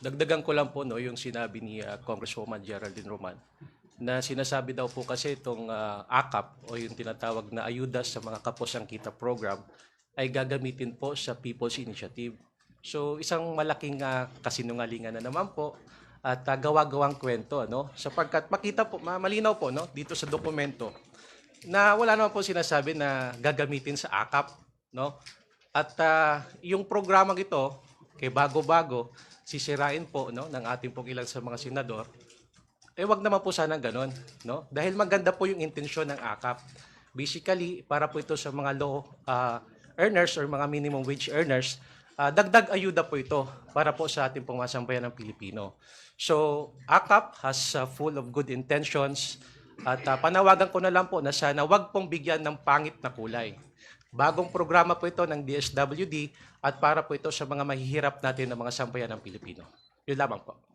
dagdagan ko lang po no, yung sinabi ni ah, Congresswoman Geraldine Roman na sinasabi daw po kasi itong ah, AKAP o yung tinatawag na ayuda sa mga kapos ang kita program ay gagamitin po sa People's Initiative. So isang malaking ah, kasinungalingan na naman po at ah, gawa-gawang kwento ano sapagkat makita po ma- malinaw po no dito sa dokumento na wala naman po sinasabi na gagamitin sa AKAP no at ah, yung programang ito kay bago-bago sisirain po no ng ating pong ilang sa mga senador eh wag naman po sana ganun, no? Dahil maganda po yung intensyon ng AKAP. Basically, para po ito sa mga low ah, earners or mga minimum wage earners, ah, dagdag ayuda po ito para po sa ating pong ng Pilipino. So, AKAP has ah, full of good intentions at ah, panawagan ko na lang po na sana wag pong bigyan ng pangit na kulay. Bagong programa po ito ng DSWD at para po ito sa mga mahihirap natin na mga sambayan ng Pilipino. Yun lamang po.